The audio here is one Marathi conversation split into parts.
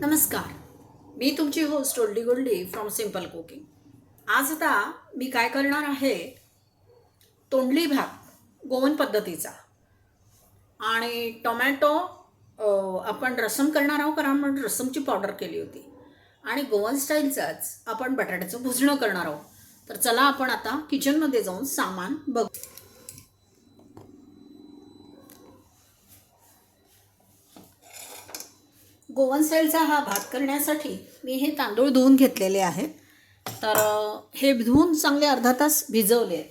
नमस्कार. मी तुमची host oldie goldie from simple cooking आज आता मी काय करणार आहे? तोंडली भात गोवन पद्धतीचा. आणि टोमॅटो आपण रसम करणार आहोत कारण आपण रसमची पावडर केली होती. आणि गोवन स्टाईलचाच आपण बटाट्याचं भुजणं करणार आहोत. तर चला आपण आता किचनमध्ये जाऊन सामान बघू. गोवन स्टाईलचा हा भात करण्यासाठी मी हे तांदूळ धुवून घेतलेले आहेत. तर हे धुवून चांगले अर्धा तास भिजवले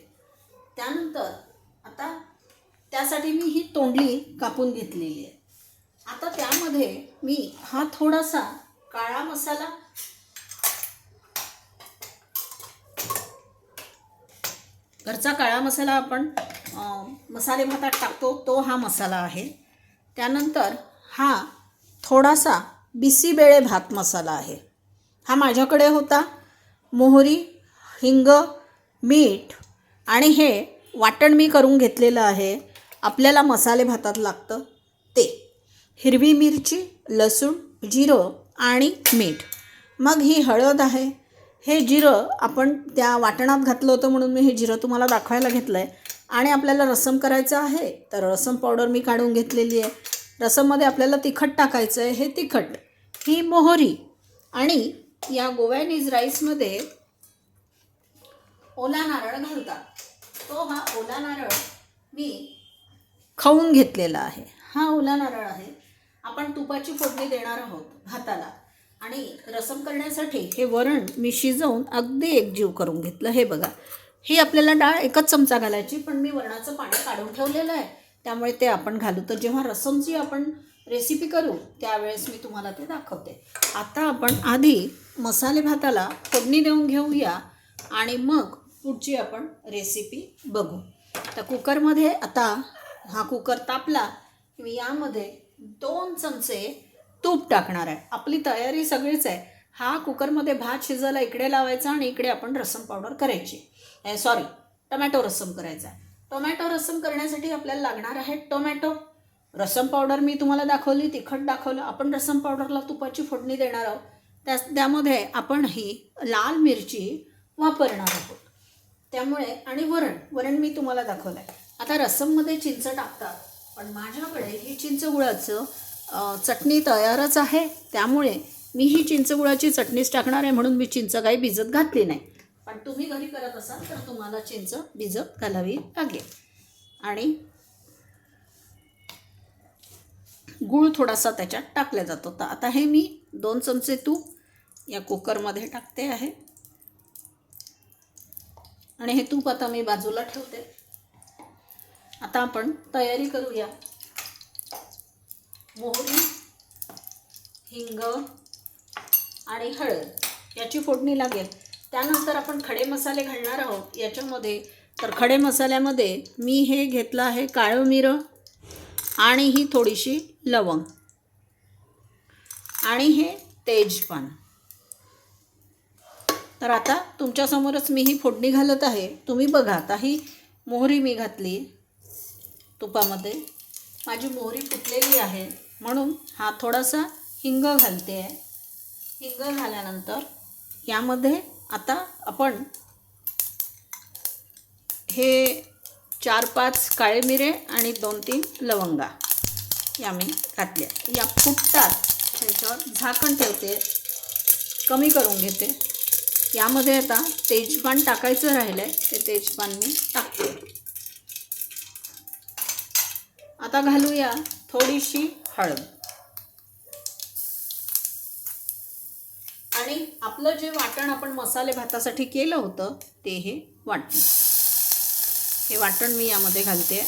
त्यानंतर आता त्यासाठी मी ही तोंडली कापून घेतलेली आहे. आता त्यामध्ये मी हा थोडासा काळा मसाला घरचा काळा मसाला आपण मसाले भातात टाकतो तो हा मसाला आहे. त्यानंतर हा थोडासा बिसीबेळे भात मसाला आहे. हा माझ्याकडे होता. मोहरी हिंग मीठ आणि हे वाटण मी करून घेतलेलं आहे. आपल्याला मसाले भातात लागतं ते. हिरवी मिरची लसूण जिरं आणि मीठ. मग ही हळद आहे. हे जिरं आपण त्या वाटणात घातलं होतं म्हणून मी हे जिरं तुम्हाला दाखवायला घेतलं आहे आणि आपल्याला रसम करायचं आहे तर रसम पावडर मी काढून घेतलेली आहे. रसममध्ये आपल्याला तिखट टाकायचं आहे हे तिखट. ही मोहरी. आणि या गोव्यानीज राईसमध्ये ओला नारळ घालतात. तो हा ओला नारळ मी खाऊन घेतलेला आहे. हा ओला नारळ आहे. आपण तुपाची फोडणी देणार आहोत भाताला. आणि रसम करण्यासाठी हे वरण मी शिजवून अगदी एकजीव करून घेतलं. हे बघा. ही आपल्याला डाळ एकच चमचा घालायची पण मी वरणाचं पाणी काढून ठेवलेलं आहे. त्यामुळे ते आपण घालू. तर जेव्हा रसमची आपण रेसिपी करू त्यावेळेस मी तुम्हाला ते दाखवते. आता आपण आधी मसाले भाताला फोडणी देऊन घेऊया आणि मग पुढची आपण रेसिपी बघू. तर कुकरमध्ये आता हा कुकर तापला. की मी यामध्ये दोन चमचे तूप टाकणार आहे. आपली तयारी सगळीच आहे. हा कुकरमध्ये भात शिजायला इकडे लावायचा आणि इकडे आपण रसम पावडर करायची. सॉरी टोमॅटो रसम करायचा आहे. टोमॅटो रसम करण्यासाठी आपल्याला लागणार आहे टोमॅटो. रसम पावडर मी तुम्हाला दाखवली तिखट दाखवलं. आपण रसम पावडरला तुपाची फोडणी देणार आहोत. त्या त्यामध्ये आपण ही लाल मिरची वापरणार आहोत. त्यामुळे आणि वरण. वरण मी तुम्हाला दाखवलं आहे आता रसममध्ये चिंच टाकतात पण माझ्याकडे ही चिंचगुळाचं चटणी तयारच आहे. त्यामुळे मी ही चिंचगुळाची चटणीच टाकणार आहे म्हणून मी चिंच काही भिजत घातली नाही. पण तुम्ही घरी करत असाल तर तुम्हाला चिंच भिजत घालावी लागेल. आणि गूळ थोडासा त्याच्यात टाकला जातो. तर आता हे मी दोन चमचे तूप या कुकरमध्ये टाकते आहे. आणि हे तूप आता मी बाजूला ठेवते. आता आपण तयारी करूया. मोहरी हिंग आणि हळद याची फोडणी लागेल. त्यानंतर आपण खडे मसाले घालणार आहोत याच्यामध्ये. तर खडे मसाल्यामध्ये मी हे घेतलं आहे काळं मिरं आणि ही थोडीशी लवंग. आणि हे तेजपान तर आता तुमच्यासमोरच मी ही फोडणी घालत आहे. तुम्ही बघा आता ही मोहरी मी घातली तुपामध्ये. माझी मोहरी फुटलेली आहे. म्हणून हा थोडासा हिंग घालते. आहे हिंग घाल्यानंतर यामध्ये आता आपण हे चार पाच काळे मिरे आणि दोन तीन लवंगा या मी घातल्या. या फुटतात. त्याच्यावर झाकण ठेवते. कमी करून घेते. यामध्ये आता तेजपान टाकायचं राहिलं आहे ते तेजपान मी टाकते. आता घालूया थोडीशी हळद. आणि आपलं जे वाटण आपण मसाले भातासाठी केलं होतं ते हे वाटण हे वाटण मी यामध्ये घालते.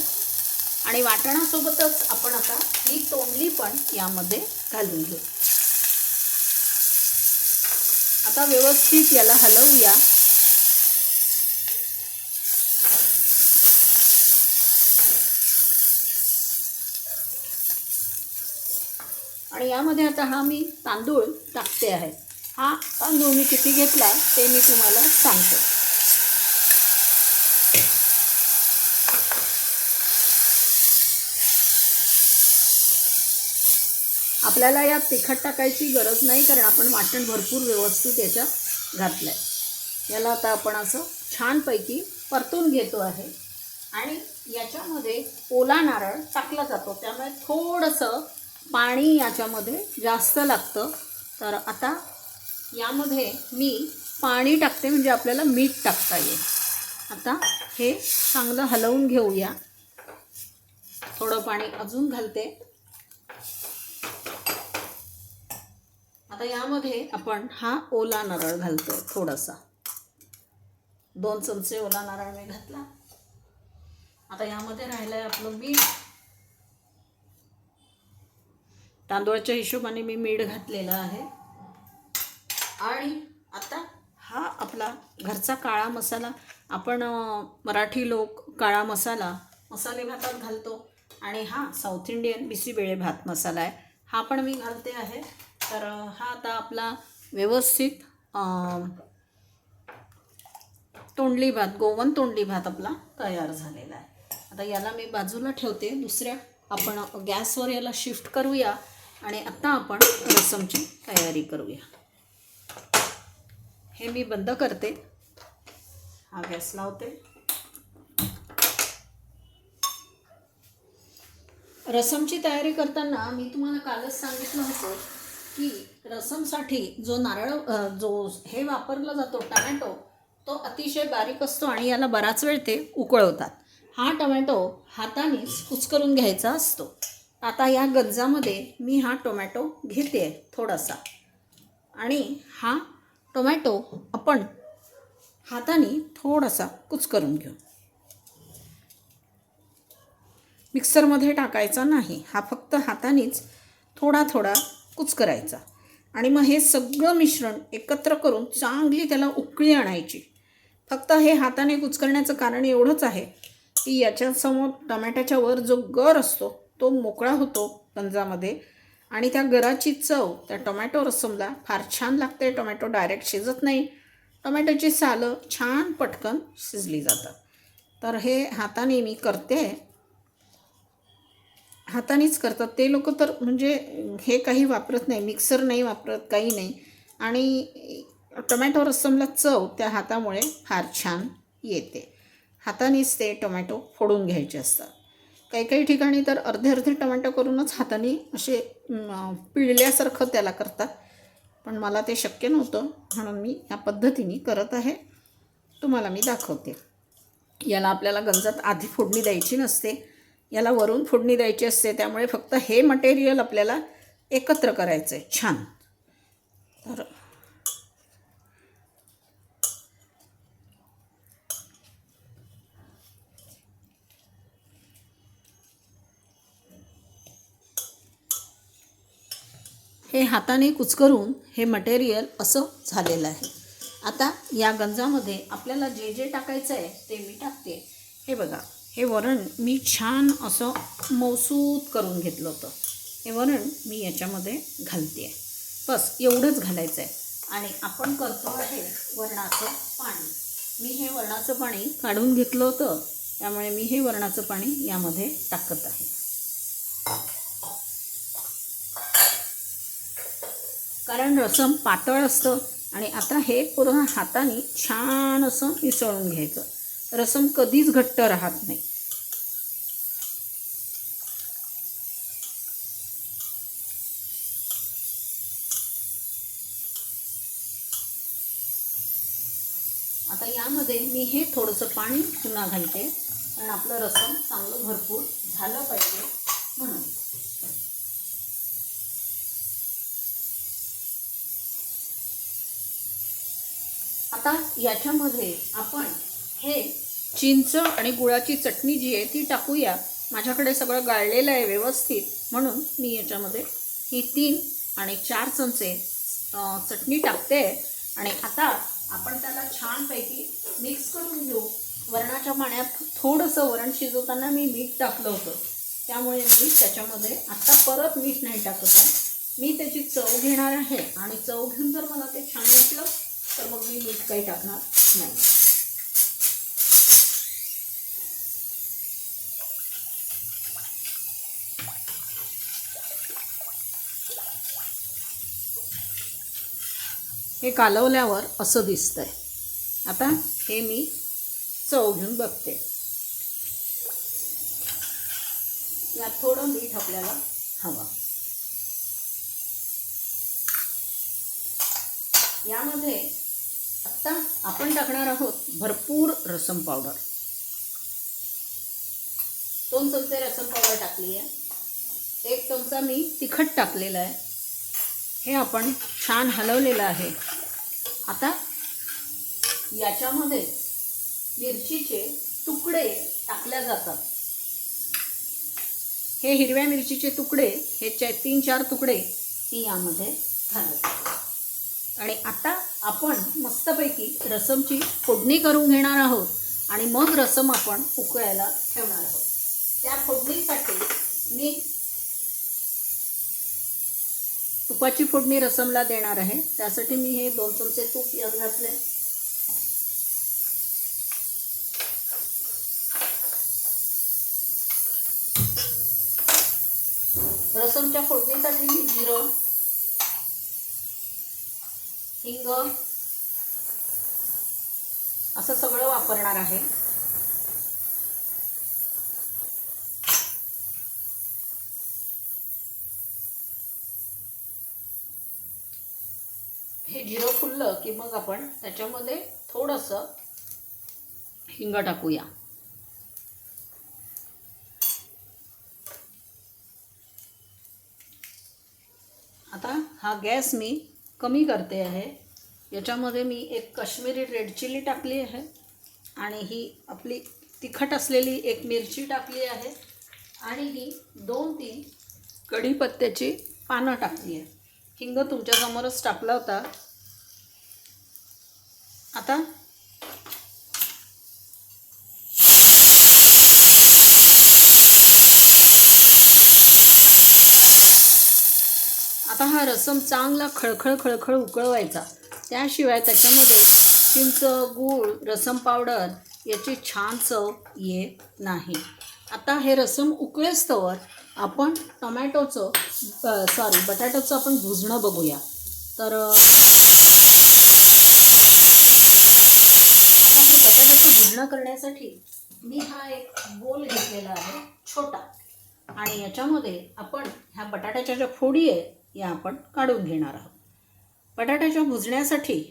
आणि वाटणासोबतच आपण आता ही तोंडली पण यामध्ये घालून घेऊ. आता व्यवस्थित याला हलवूया. आणि यामध्ये आता हा मी तांदूळ टाकते आहे. हा तांदूळ मी किती घेतला ते मी तुम्हाला सांगते. आपल्याला यात तिखट टाकायची गरज नाही कारण आपण वाटण भरपूर व्यवस्थित याच्यात घातलं आहे याला आता आपण असं छानपैकी परतून घेतो आहे. आणि याच्यामध्ये ओला नारळ टाकला जातो. त्यामुळे थोडंसं पाणी याच्यामध्ये जास्त लागतं. तर आता यामध्ये मी पाणी टाकते म्हणजे आपल्याला मीठ टाकता येईल. आता हे चांगलं हलवून घेऊया. थोडं पाणी अजून घालते. आता यामध्ये आपण हा ओला नारळ घालतोय थोडासा. दोन चमचे ओला नारळ मी घातला. आता यामध्ये राहिलं आहे आपलं मीठ. तांदूळाच्या हिशोबाने मी मीठ घातलेलं आहे. आणि आता हा आपला घरचा काळा मसाला. आपण मराठी लोक काळा मसाला मसाले भातात घालतो. आणि हा साऊथ इंडियन बिसीबेळे भात मसाला आहे. हा पण मी घालते आहे. तर हा आता आपला व्यवस्थित तोंडली भात गोवन तोंडली भात आपला तयार झालेला आहे. आता याला मी बाजूला ठेवते. दुसऱ्या आपण गॅसवर याला शिफ्ट करूया. आणि आत्ता आपण रसमची तयारी करूया. हे मी बंद करते. हा गॅस लावते. रसमची तयारी करताना मी तुम्हाला कालच सांगितलं होतं की रसमसाठी जो नारळ जो हे वापरला जातो टमॅटो तो अतिशय बारीक असतो आणि याला बराच वेळ ते उकळवतात. हा टोमॅटो हातानेच कुचकरून घ्यायचा असतो. आता या गंजामध्ये मी हा टोमॅटो घेते आहे थोडासा. आणि हा टोमॅटो आपण हाताने थोडासा कुचकरून घेऊ. मिक्सरमध्ये टाकायचा नाही. हा फक्त हातानेच थोडा थोडा कुचकरायचा. आणि मग हे सगळं मिश्रण एकत्र करून चांगली त्याला उकळी आणायची. फक्त हे हाताने कुचकरण्याचं कारण एवढंच आहे की याच्यासमोर टमॅट्याच्या वर जो गर असतो तो मोकळा होतो गंजामध्ये. आणि त्या गराची चव त्या टोमॅटो रसमला फार छान लागते. टोमॅटो डायरेक्ट शिजत नाही. टोमॅटोची सालं छान पटकन शिजली जातात. तर हे हाताने मी करते. हातानेच करतात. ते लोक तर म्हणजे हे काही वापरत नाही मिक्सर नाही वापरत काही नाही. आणि टोमॅटो रसमला चव त्या हातामुळे फार छान येते. हातानेच ते टोमॅटो फोडून घ्यायचे असतात. काही काही ठिकाणी तर अर्धे अर्धे टोमॅटो करूनच हाताने असे पिळल्यासारखं त्याला करतात. पण मला ते शक्य नव्हतं. म्हणून मी या पद्धतीने करत आहे. तुम्हाला मी दाखवते. याला आपल्याला गंजात आधी फोडणी द्यायची नसते. याला वरून फोडणी द्यायची असते. त्यामुळे फक्त हे मटेरियल आपल्याला एकत्र करायचं आहे छान. तर हे हाताने कुचकरून हे मटेरियल असं झालेलं आहे. आता या गंजामध्ये आपल्याला जे जे टाकायचं आहे ते मी टाकते. हे बघा हे वरण मी छान असं मौसूद करून घेतलं होतं. हे वरण मी याच्यामध्ये घालते. आहे बस एवढंच घालायचं आहे. आणि आपण करतो आहे वरणाचं पाणी. मी हे वरणाचं पाणी काढून घेतलं होतं त्यामुळे मी हे वरणाचं पाणी यामध्ये टाकत आहे. कारण रसम पातळ असतं आणि आता हे पूर्ण हाताने छान असं मिसळून घ्यायचं. रसम कधीच घट्ट राहत नाही. आता यामध्ये मी हे थोडंसं पाणी पुन्हा घालते. कारण आपलं रसम चांगलं भरपूर झालं पाहिजे म्हणून. आता याच्यामध्ये आपण हे चिंच आणि गुळाची चटणी जी आहे ती टाकूया. माझ्याकडे सगळं गाळलेलं आहे व्यवस्थित. म्हणून मी याच्यामध्ये ही तीन आणि चार चमचे चटणी टाकते. आणि आता आपण त्याला छानपैकी मिक्स करून घेऊ. वरणाच्या पाण्यात थोडंसं वरण शिजवताना मी मीठ टाकलं होतं. त्यामुळे मी त्याच्यामध्ये आत्ता परत मीठ नाही टाकत आहे. मी त्याची चव घेणार आहे. आणि चव घेऊन जर मला ते छान वाटलं तर मग मी मीठ काही टाकणार नाही. हे कालवल्यावर असं दिसतंय. आता हे मी चव घेऊन बघते. यात थोडं मीठ आपल्याला हवं. यामध्ये आत्ता आपण टाकणार आहोत भरपूर रसम पावडर. दोन चमचे रसम पावडर टाकली आहे. एक चमचा मी तिखट टाकलेला आहे. हे आपण छान हलवलेलं आहे. आता याच्यामध्ये मिरचीचे तुकडे टाकल्या जातात. हे हिरव्या मिरचीचे तुकडे हे चे तीन चार तुकडे मी यामध्ये घालत. आणि आता आपण मस्तपैकी रसमची फोडणी करून घेणार आहोत आणि मग रसम आपण उकळायला ठेवणार आहोत. त्या फोडणीसाठी मी तुपाची फोडणी रसमला देणार आहे. त्यासाठी मी हे दोन चमचे तूप यात घातले. रसमच्या फोडणीसाठी मी जिरं हिंग. असं सगळं वापरणार आहे. हे जिरं फुललं की मग आपण त्याच्यामध्ये थोडंसं हिंग टाकूया. आता हा गॅस मी कमी करते आहे. याच्यामध्ये मी एक कश्मीरी रेड चिली टाकली आहे आणि ही आपली तिखट असलेली एक मिरची टाकली आहे आणि ही दोन तीन कढीपत्त्याची पानं टाकली आहे. हिंग तुमच्यासमोरच टाकला होता. आता आता हा रसम चांगला खळखळ खळखळ उकळवायचा. त्याशिवाय त्याच्यामध्ये चिंच गूळ रसम पावडर याची छान चव येत नाही. आता हे रसम उकळेस्तवर आपण टोमॅटोचं सॉरी बटाट्याचं आपण भुजणं बघूया. तर आता हे बटाट्याचं भुजणं करण्यासाठी मी हा एक बोल घेतलेला आहे छोटा. आणि याच्यामध्ये आपण ह्या बटाट्याच्या ज्या फोडी आहे या आपण काढून घेणार आहोत. बटाट्याच्या भुजण्यासाठी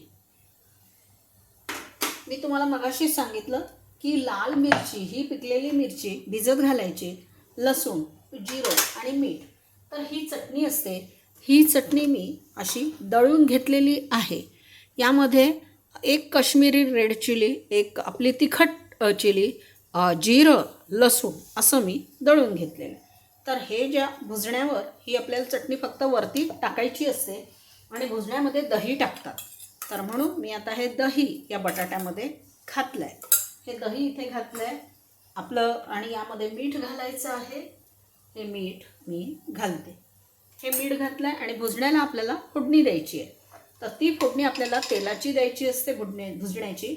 मी तुम्हाला मगाशीच सांगितलं की लाल मिरची ही पिकलेली मिरची भिजत घालायची लसूण जिरं आणि मीठ. तर ही चटणी असते. ही चटणी मी अशी दळून घेतलेली आहे. यामध्ये एक काश्मीरी रेड चिली एक आपली तिखट चिली जिरं लसूण असं मी दळून घेतलेलं तर हे ज्या भुजण्यावर ही आपल्याला चटणी फक्त वरती टाकायची असते आणि भुजण्यामध्ये दही टाकतात. तर म्हणून मी आता हे दही या बटाट्यामध्ये घातलं आहे हे दही इथे घातलं आहे आपलं आणि यामध्ये मीठ घालायचं आहे. हे मीठ मी घालते. हे मीठ घातलं आहे आणि भुजण्याला आपल्याला फोडणी द्यायची आहे. तर ती फोडणी आपल्याला तेलाची द्यायची असते भुडणे भुजण्याची.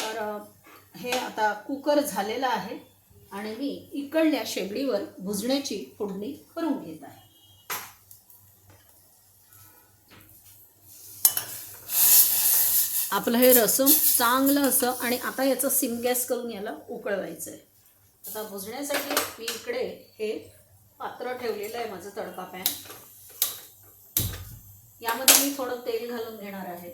तर हे आता कुकर झालेलं आहे. आणि मी इकडल्या शेगडीवर भुजण्याची फोडणी करून घेत आहे. आपलं हे रसम चांगलं असं आणि आता याचं सिम गॅस करून याला उकळवायचं आहे आता भुजण्यासाठी मी इकडे हे पात्र ठेवलेलं आहे माझं तडका पॅन. यामध्ये मी थोडं तेल घालून घेणार आहे.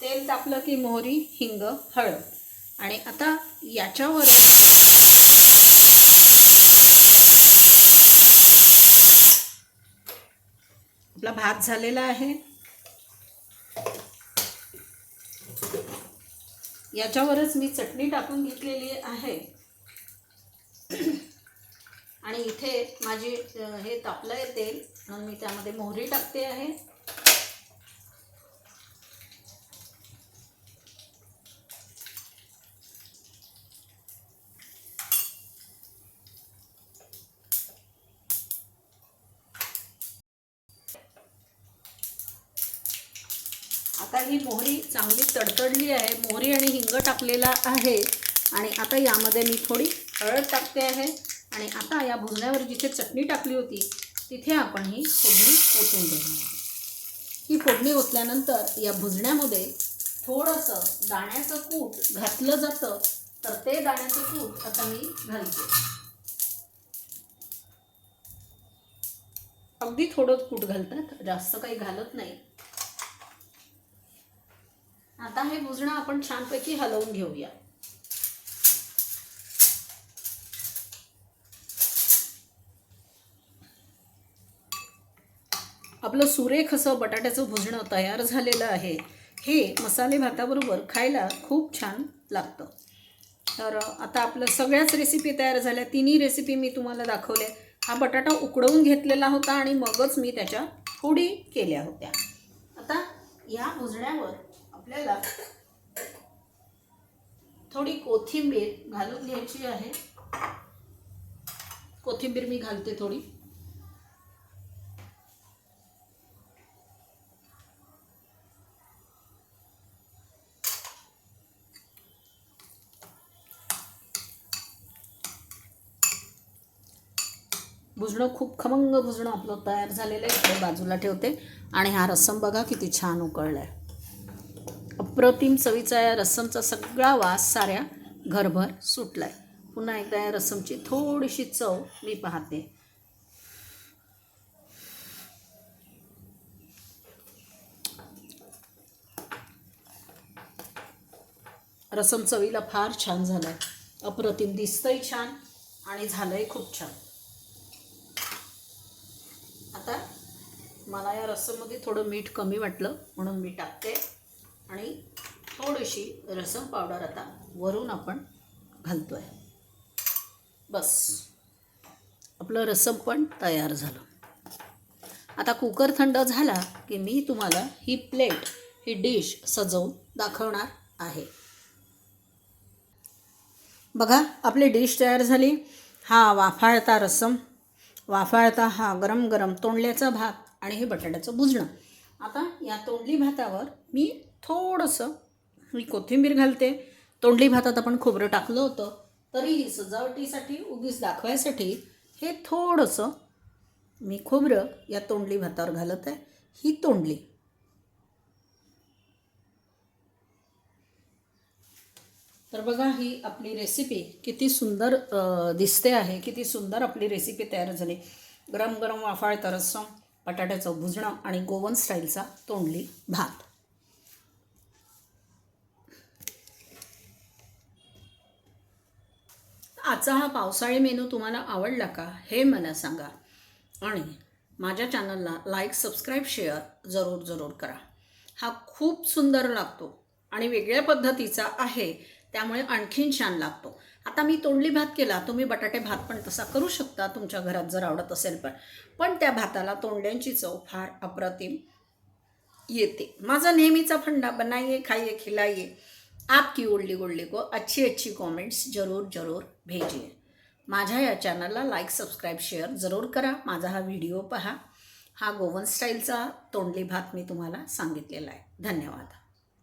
तेल तापलं की मोहरी हिंग हळद. आणि आता याच्यावर आपला भात झालेला आहे. याच्यावरच मी चटणी टाकून घेतलेली आहे. आणि इथे माझी हे तापलं आहे तेल म्हणून मी त्यामध्ये मोहरी टाकते आहे आता ही मोहरी चांगली तडतडली आहे. मोहरी आणि हिंग टाकलेला आहे. आणि आता यामध्ये मी थोडी हळद टाकते आहे. आणि आता या भुजण्यावर जिथे चटणी टाकली होती तिथे आपण ही फोडणी ओतून देणार ही फोडणी ओतल्यानंतर या भुजण्यामध्ये थोडंसं दाण्याचं कूट घातलं जातं. तर ते दाण्याचं कूट आता मी घालते. अगदी थोडंच कूट घालतात. जास्त काही घालत नाही. आता हे भुजणं आपण छानपैकी हलवून घेऊया. आपलं सुरेख असं बटाट्याचं भुजणं तयार झालेलं आहे. हे मसाले भाताबरोबर खायला खूप छान लागतं. तर आता आपलं सगळ्याच रेसिपी तयार झाल्या. तिन्ही रेसिपी मी तुम्हाला दाखवल्या. हा बटाटा उकडवून घेतलेला होता आणि मगच मी त्याच्या फोडी केल्या होत्या. आता या भुजण्यावर आपल्याला थोडी कोथिंबीर घालून घ्यायची आहे. कोथिंबीर मी घालते थोडी. भुजणं खूप खमंग भुजणं आपलं तयार झालेलं आहे. बाजूला ठेवते. आणि हा रस्सम बघा किती छान उकळला आहे अप्रतिम चवीचा या रस्समचा सगळा वास साऱ्या घरभर सुटला आहे पुन्हा एकदा या रस्समची थोडीशी चव मी पाहते. रसम चवीला फार छान झालं आहे अप्रतिम दिसतंही छान आणि झालंय खूप छान. आता मला या रसममध्ये थोडं मीठ कमी वाटलं म्हणून मी टाकते. आणि थोडीशी रसम पावडर आता वरून आपण घालतो आहे बस. आपलं रसम पण तयार झालं. आता कुकर थंड झाला की मी तुम्हाला ही प्लेट ही डिश सजवून दाखवणार आहे. बघा आपली डिश तयार झाली. हा वाफाळता रसम. वाफाळता हा गरम गरम तोंडल्याचा भात आणि हे बटाट्याचं भुजणं. आता या तोंडली भातावर मी थोडंसं मी कोथिंबीर घालते. तोंडली भातात आपण खोबरं टाकलं होतं. तरीही सजावटीसाठी उगीच दाखवायसाठी हे थोडंसं मी खोबरं या तोंडली भातावर घालत आहे. ही तोंडली. तर बघा ही आपली रेसिपी किती सुंदर दिसते आहे. किती सुंदर आपली रेसिपी तयार झाली. गरम गरम वाफाळ रस्सम बटाट्याचं भुजणं आणि गोवन स्टाईलचा तोंडली भात. आजचा हा पावसाळी मेनू तुम्हाला आवडला का हे मला सांगा. आणि माझ्या चॅनलला लाईक सबस्क्राईब शेअर जरूर जरूर करा. हा खूप सुंदर लागतो आणि वेगळ्या पद्धतीचा आहे त्यामुळे आणखीन छान लागतो. आता मी तोंडली भात केला तुम्ही बटाटे भात पण तसा करू शकता तुमच्या घरात जर आवडत असेल पण. पण त्या भाताला तोंड्यांची चव फार अप्रतिम येते. माझा नेहमीचा फंडा बनाये खाये खिलाये आपकी उडली गुडली को अच्छी अच्छी कॉमेंट्स जरूर जरूर भेजिए। माझ्या या चॅनलला लाईक सबस्क्राईब शेअर जरूर करा। माझा हा व्हिडिओ पहा. हा गोवन स्टाईलचा तोंडली भात मी तुम्हाला सांगितलेला आहे. धन्यवाद.